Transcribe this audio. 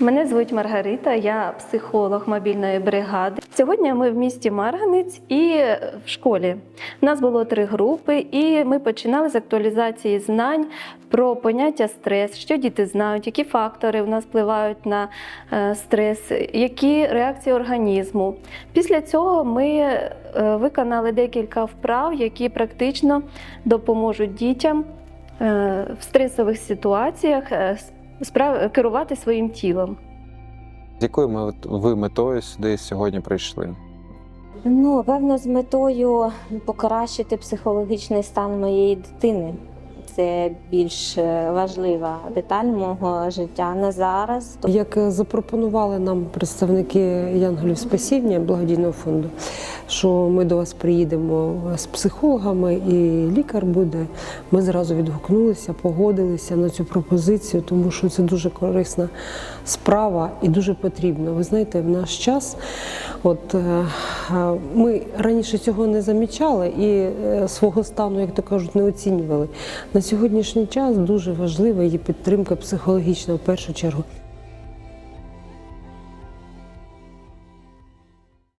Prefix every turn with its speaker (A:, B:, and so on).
A: Мене звуть Маргарита, я психолог мобільної бригади. Сьогодні ми в місті Марганець і в школі. У нас було три групи, і ми починали з актуалізації знань про поняття стрес, що діти знають, які фактори у нас впливають на е, стрес, які реакції організму. Після цього ми е, виконали декілька вправ, які практично допоможуть дітям е, в стресових ситуаціях. Керувати своїм тілом.
B: З якою ми- ви метою сюди сьогодні прийшли?
C: Ну, певно, з метою покращити психологічний стан моєї дитини. Це більш е, важлива деталь мого життя на зараз.
D: Як е, запропонували нам представники Янголів Спасіння благодійного фонду, що ми до вас приїдемо з психологами і лікар буде. Ми зразу відгукнулися, погодилися на цю пропозицію, тому що це дуже корисна справа і дуже потрібно. Ви знаєте, в наш час, от е, е, ми раніше цього не замічали і е, свого стану, як то кажуть, не оцінювали. На сьогоднішній час дуже важлива її підтримка психологічна в першу чергу.